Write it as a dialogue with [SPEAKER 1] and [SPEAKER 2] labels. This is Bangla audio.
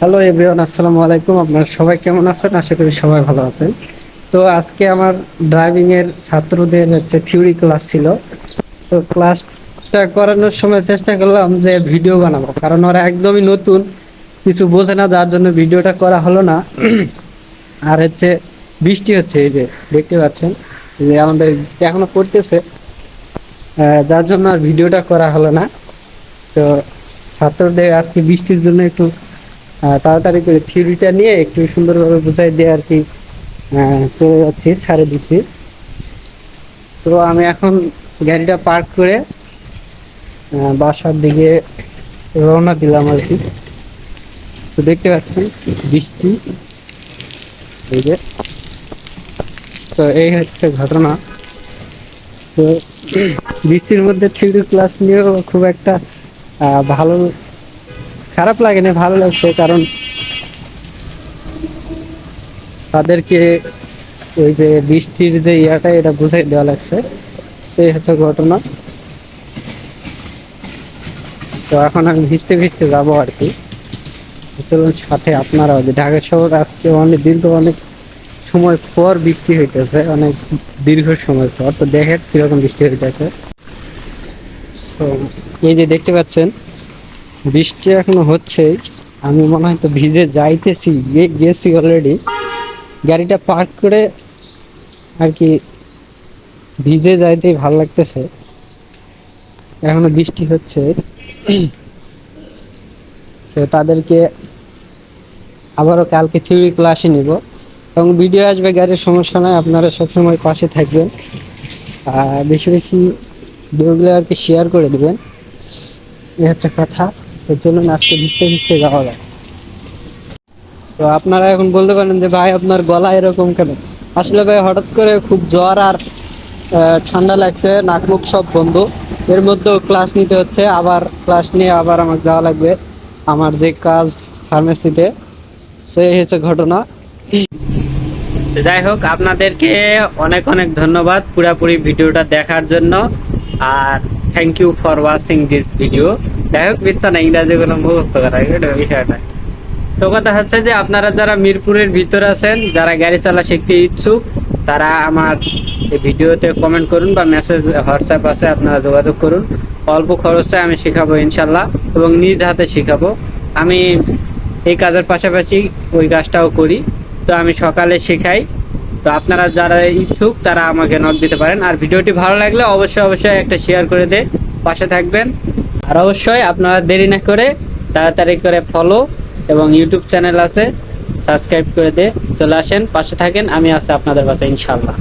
[SPEAKER 1] হ্যালো এভরিওয়ান আসসালামু আলাইকুম। আপনারা সবাই কেমন আছেন? আশা করি সবাই ভালো আছেন। তো আজকে আমার ড্রাইভিং এর ছাত্রদের হচ্ছে থিওরি ক্লাস ছিল। তো ক্লাসটা করানোর সময় চেষ্টা করলাম যে ভিডিও বানাবো। কারণ ওরা একদমই নতুন, কিছু বোঝে না, যার জন্য ভিডিওটা করা হলো না। আর হচ্ছে বৃষ্টি হচ্ছে, এই যে দেখতে পাচ্ছেন যে আমাদের এখনও পড়তেছে। যার জন্য আর ভিডিওটা করা হলো না। তো ছাত্রদের আজকে বৃষ্টির জন্য একটু তাড়াতাড়ি করে থিওরিটা নিয়ে একটু সুন্দরভাবে বুঝাই দিয়ে আর কি চলে যাচ্ছি ছাড়ে দিচ্ছি তো আমি এখন গাড়িটা পার্ক করে বাসার দিকে রওনা দিলাম আর কি। তো দেখতে পাচ্ছি বৃষ্টি, এই যে। তো এই হচ্ছে ঘটনা। তো বৃষ্টির মধ্যে থিওরি ক্লাস নিয়েও খুব একটা ভালো খারাপ লাগে না, ভালো লাগছে কারণ তাদেরকে ওই যে বৃষ্টির যে ইয়াটা, এটা বুঝাই দেওয়া লাগছে। এই হচ্ছে ঘটনা। তো এখন আমি ভিজতে ভিজতে যাব আর কি। চলুন সাথে আপনারাও যে ঢাকা শহর আজকে অনেক দীর্ঘ, অনেক সময় পর বৃষ্টি হইতেছে, অনেক দীর্ঘ সময় পর। তো দেখেন কীরকম বৃষ্টি হইতেছে। তো এই যে দেখতে পাচ্ছেন বৃষ্টি এখনও হচ্ছে আমি মনে হয় তো ভিজে যাইতেছি। গেছি অলরেডি গাড়িটা পার্ক করে আর কি ভিজে যাইতেই ভালো লাগতেছে। এখনও বৃষ্টি হচ্ছে। তো তাদেরকে আবারও কালকে থিওরি ক্লাসে নিব। এবং ভিডিও আসবে, গাড়ির সমস্যা নয় আপনারা সবসময় পাশে থাকবেন। আর বেশি বেশি ভিডিওগুলো আর কি শেয়ার করে দেবেন। এই হচ্ছে কথা। তো চলুন আজকে ভিজতে ভিজতে যাওয়া যায় তো আপনারা এখন বলতে পারেন যে, ভাই, আপনার গলা এরকম কেন? আসলে ভাই, হঠাৎ করে খুব জ্বর আর ঠান্ডা লাগছে, নাক মুখ সব বন্ধ। এর মধ্যেও ক্লাস নিতে হচ্ছে, আবার ক্লাস নিয়ে আবার আমাকে যাওয়া লাগবে আমার যে কাজ ফার্মেসিতে সেই হচ্ছে ঘটনা। যাই হোক, আপনাদেরকে অনেক অনেক ধন্যবাদ পুরোপুরি ভিডিওটা দেখার জন্য। আর thank you for watching this video যাই হোক বিশ্বাস না ইংরাজি কোনো মুখস্থ করা এটা বিষয়টা। তো কথা হচ্ছে যে, আপনারা যারা মিরপুরের ভিতরে আছেন, যারা গাড়ি চালা শিখতে ইচ্ছুক, তারা আমার এই ভিডিওতে কমেন্ট করুন বা মেসেজ হোয়াটসঅ্যাপ আছে, আপনারা যোগাযোগ করুন। অল্প খরচে আমি শেখাবো ইনশাল্লাহ, এবং নিজ হাতে শেখাবো। আমি এই কাজের পাশাপাশি ওই কাজটাও করি। তো আমি সকালে শেখাই তো আপনারা যারা ইচ্ছুক, তারা আমাকে নক দিতে পারেন। আর ভিডিওটি ভালো লাগলে অবশ্যই অবশ্যই একটা শেয়ার করে দে পাশে থাকবেন। আর অবশ্যই আপনারা দেরি না করে তাড়াতাড়ি করে ফলো এবং ইউটিউব চ্যানেল আছে সাবস্ক্রাইব করে দে চলে আসেন, পাশে থাকেন। আমি আছি আপনাদের কাছে ইনশাল্লাহ